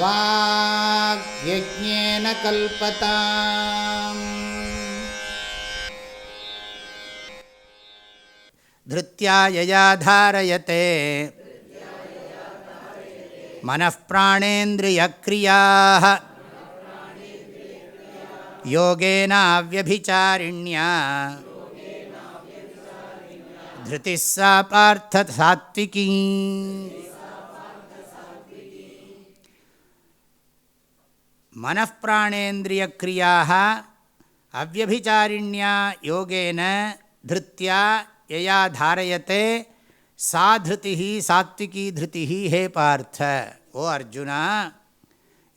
वाग्यज्ञेन कल्पताम् धृत्या यया धारयते मनःप्राणेन्द्रियक्रियाः योगेनाव्यभिचारिण्या धृतिः सा पार्थसात्विकी மனப்பிராணேந்திரியக்ரியாக அவ்வபிச்சாரிணியா யோகேன திருத்தியா யயா தாரயத்தே சா திருதி சாத்விகி திருதி ஹே பார்த்த ஓ அர்ஜுனா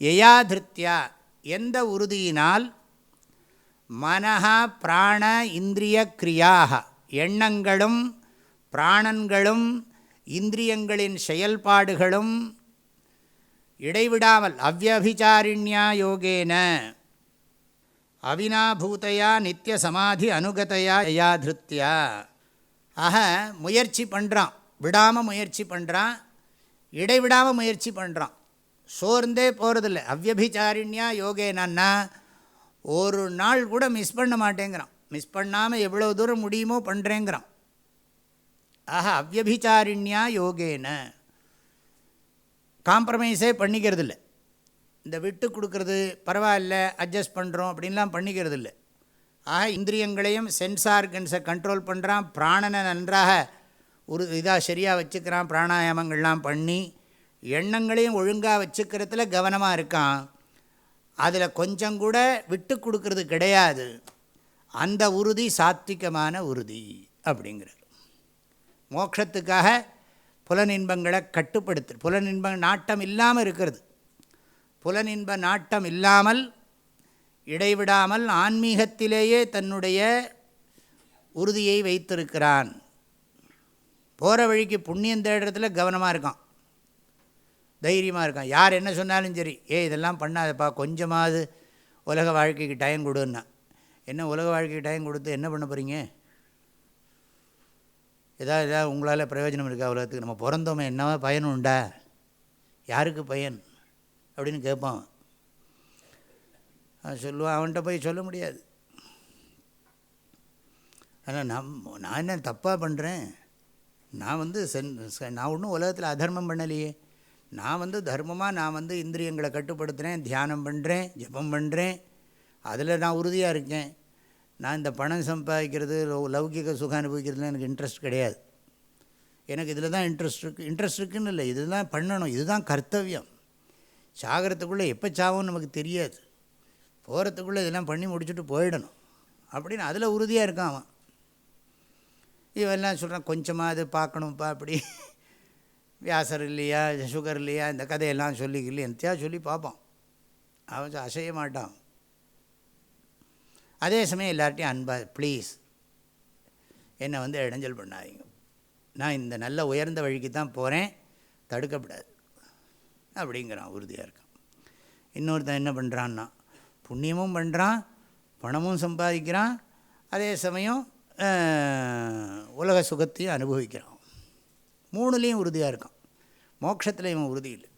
யயா திருத்தியா எந்த உறுதியினால்? மனஹா பிராண இந்திரிய கிரியாக எண்ணங்களும் பிராணன்களும் இந்திரியங்களின் செயல்பாடுகளும் இடைவிடாமல் அவ்வபிச்சாரிண்யா யோகேன அவினாபூதையா நித்திய சமாதி அனுகதையா யயாதிருத்தியா ஆக முயற்சி பண்ணுறான் விடாமல் முயற்சி பண்ணுறான் இடைவிடாமல் முயற்சி பண்ணுறான் சோர்ந்தே போகிறதில்ல அவ்வபிச்சாரிண்யா யோகேனான்னா ஒரு நாள் கூட மிஸ் பண்ண மாட்டேங்கிறான். மிஸ் பண்ணாமல் எவ்வளோ தூரம் முடியுமோ பண்ணுறேங்கிறான் ஆஹா அவ்வபிச்சாரிண்யா யோகேன. காம்ப்ரமைஸே பண்ணிக்கிறது இல்லை இந்த விட்டு கொடுக்கறது பரவாயில்ல அட்ஜஸ்ட் பண்ணுறோம் அப்படின்லாம் பண்ணிக்கிறது இல்லை ஆக இந்திரியங்களையும் சென்ஸ் ஆர்கன்ஸை கண்ட்ரோல் பண்ணுறான் பிராணனை நன்றாக ஒரு இதாக சரியாக வச்சுக்கிறான் பிராணாயாமங்கள்லாம் பண்ணி எண்ணங்களையும் ஒழுங்காக வச்சுக்கிறதுல கவனமாக இருக்கான். அதில் கொஞ்சம் கூட விட்டு கொடுக்கறது கிடையாது. அந்த உறுதி சாத்விகமான உறுதி அப்படிங்கிறது மோட்சத்துக்காக புலனின்பங்களை கட்டுப்படுத்து புலனின்ப நாட்டம் இல்லாமல் இருக்கிறது. புலனின்ப நாட்டம் இல்லாமல் இடைவிடாமல் ஆன்மீகத்திலேயே தன்னுடைய உறுதியை வைத்திருக்கிறான். போகிற வழிக்கு புண்ணியம் தேடுறதுல கவனமாக இருக்கான். தைரியமாக இருக்கான். யார் என்ன சொன்னாலும் சரி ஏ இதெல்லாம் பண்ணாதப்பா கொஞ்சமாவது உலக வாழ்க்கைக்கு டைம் கொடுன்னா. என்ன உலக வாழ்க்கைக்கு டைம் கொடுத்து என்ன பண்ண போகிறீங்க ஏதாவது ஏதாவது உங்களால் பிரயோஜனம் இருக்கா உலகத்துக்கு? நம்ம பிறந்தோமே என்னவா பயன் உண்டா? யாருக்கு பயன்? அப்படின்னு கேட்பான். அவன் சொல்லுவான் அவன்கிட்ட போய் சொல்ல முடியாது. ஆனால் நம் நான் என்ன தப்பாக பண்ணுறேன் நான் வந்து சென் நான் ஒன்றும் உலகத்தில் அதர்மம் பண்ணலையே. நான் வந்து தர்மமாக நான் வந்து இந்திரியங்களை கட்டுப்படுத்துகிறேன் தியானம் பண்ணுறேன் ஜபம் பண்ணுறேன் அதில் நான் உறுதியாக இருக்கேன். நான் இந்த பணம் சம்பாதிக்கிறது லௌகிக சுகம் அனுபவிக்கிறதுல எனக்கு இன்ட்ரெஸ்ட் கிடையாது. எனக்கு இதில் தான் இன்ட்ரெஸ்ட் இருக்குது இன்ட்ரெஸ்ட் இருக்குன்னு இல்லை. இதுதான் பண்ணணும். இதுதான் கர்த்தவியம். சாகிறதுக்குள்ளே எப்போ சாவும் நமக்கு தெரியாது. போகிறதுக்குள்ளே இதெல்லாம் பண்ணி முடிச்சுட்டு போயிடணும். அப்படின்னு அதில் உறுதியாக இருக்கான் அவன். இவெல்லாம் சொல்கிறான் கொஞ்சமாக அது பார்க்கணும்ப்பா அப்படி. வியாசர் இல்லையா? சுகர் இல்லையா? இந்த கதையெல்லாம் சொல்லி இல்லை சொல்லி பார்ப்பான். அவன் அசைய மாட்டான். அதே சமயம் எல்லார்ட்டையும் அன்பாக ப்ளீஸ் என்னை வந்து இடைஞ்சல் பண்ணாதீங்க. நான் இந்த நல்ல உயர்ந்த வழிக்கு தான் போகிறேன் தடுக்கப்படாது. அப்படிங்கிறான் உறுதியாக இருக்கான். இன்னொருத்தன் என்ன பண்ணுறான்னா புண்ணியமும் பண்ணுறான் பணமும் சம்பாதிக்கிறான். அதே சமயம் உலக சுகத்தையும் அனுபவிக்கிறான். மூணுலேயும் உறுதியாக இருக்கான். மோட்சத்தில் இவன் உறுதி இல்லை.